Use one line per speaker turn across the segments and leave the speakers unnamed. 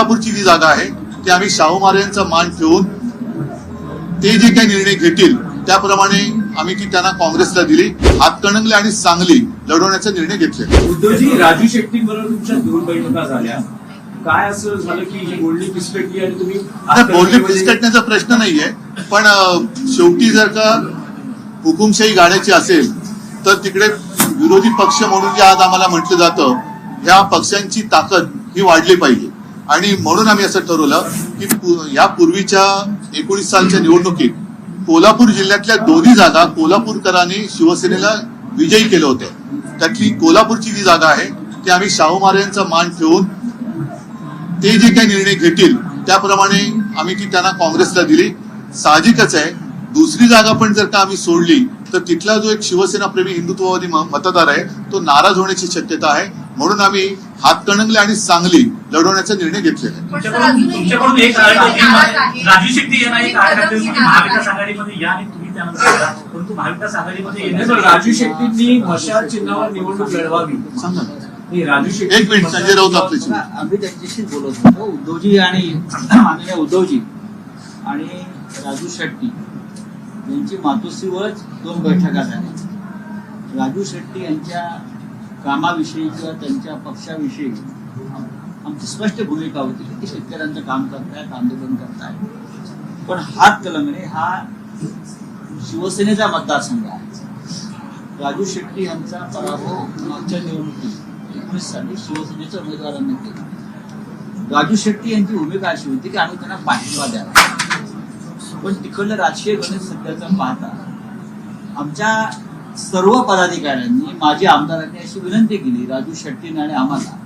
कोल्हापूरची जी जागा आहे ती आम्ही शाहू महाराजांचा मान ठेवून ते जे काही निर्णय घेतील त्याप्रमाणे आम्ही ती त्यांना काँग्रेसला दिली. हातकणंगले आणि सांगली लढवण्याचा निर्णय घेतले
उद्धवजी राजू शेट्टी बरोबर तुमच्या दोन बैठका झाल्या. काय असं झालं की ही बोलणी आणि तुम्ही
बोलणे फिसकटण्याचा प्रश्न नाहीये पण शेवटी जर का हुकुमशाही गाड्याची असेल तर तिकडे विरोधी पक्ष म्हणून जे आज आम्हाला म्हटलं जातं ह्या पक्षांची ताकद ही वाढली पाहिजे. आणि म्हणून आम्ही असं ठरवलं की यापूर्वीच्या या पूर्वीच्या एकोणीस सालच्या निवडणुकीत कोल्हापूर जिल्ह्यातल्या दोन्ही जागा कोल्हापूरकरांनी शिवसेनेला विजयी केलं होतं. त्यातली कोल्हापूरची जी जागा आहे ती आम्ही शाहू महाराजांचा मान ठेवून ते जे काही निर्णय घेतील त्याप्रमाणे आम्ही ती त्यांना काँग्रेसला दिली. साहजिकच आहे. दुसरी जागा पण जर का आम्ही सोडली तर तिथला जो एक शिवसेना प्रेमी हिंदुत्ववादी म- मतदार आहे तो नाराज होण्याची शक्यता आहे. म्हणून आम्ही हातकणंगले आणि सांगली लढवण्याचा निर्णय घेतलेला आहे.
तुमच्याकडून एक राजू शेट्टी यांना एक महाविकास आघाडीमध्ये या आणि तुम्ही त्यानंतर जा. परंतु महाविकास आघाडीमध्ये
नाही, पण
येण्यासाठी
राजू शेट्टींनी मशाल चिन्हावर निवडणूक लढवावी.
सांगा. ना.
नाही, राजू शेट्टी
एक मिनिट संजय राऊत आपल्याशी
आम्ही त्यांच्याशी बोलत होतो. उद्धवजी आणि माननीय उद्धवजी आणि राजू शेट्टी यांची मातोश्रीवरच दोन बैठका झाल्या. राजू शेट्टी यांच्या कामाविषयी किंवा त्यांच्या पक्षाविषयी आमची स्पष्ट भूमिका होती की ते शेतकऱ्यांचं काम करतायत आंदोलन करतायत पण हात कलंगणे हा शिवसेनेचा मतदारसंघ आहे. राजू शेट्टी यांचा पराभव मागच्या निवडणुकीत एकोणीस साली शिवसेनेच्या उमेदवारांनी केला. राजू शेट्टी यांची भूमिका अशी होती की आम्ही त्यांना पाठिंबा द्यावा पण तिकडलं राजकीय गणित सध्याचा पाहता आमच्या सर्व पदाधिकाऱ्यांनी माजी आमदारांनी अशी विनंती केली राजू शेट्टीने आणि आम्हाला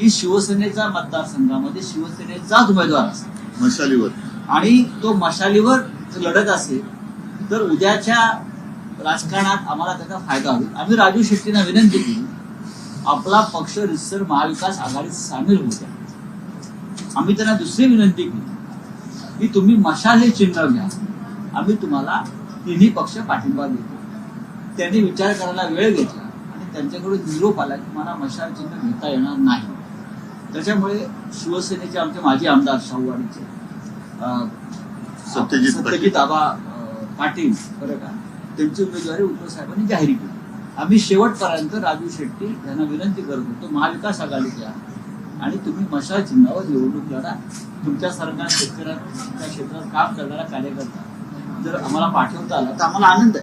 की शिवसेनेचा मतदारसंघामध्ये शिवसेनेचाच उमेदवार असेल.
मशालीवर.
आणि तो मशालीवर लढत असेल तर उद्याच्या राजकारणात आम्हाला त्याचा फायदा होईल. आम्ही राजू शेट्टींना विनंती केली आपला पक्ष रिसर महाविकास आघाडीत सामील होऊ द्या. आम्ही त्यांना दुसरी विनंती केली की तुम्ही मशाल हे चिन्ह घ्या. आम्ही तुम्हाला तिन्ही पक्ष पाठिंबा देतो. त्यांनी विचार करायला वेळ घेतला आणि त्यांच्याकडून निरोप आला की मला मशाल चिन्ह घेता येणार नाही. त्याच्यामुळे शिवसेनेचे आमचे माजी आमदार शाहूवाडीचे
सत्यजित
आबा पाटील बरं का त्यांची उमेदवारी उद्धव साहेबांनी जाहीर केली. आम्ही शेवटपर्यंत राजू शेट्टी यांना विनंती करत होतो महाविकास आघाडीत या आणि तुम्ही मशाल चिन्हावर निवडणूक लढा. तुमच्यासारखा शेतकऱ्यांच्या क्षेत्रात काम करणारा कार्यकर्ता जर आम्हाला पाठवता आला तर आम्हाला आनंद आहे.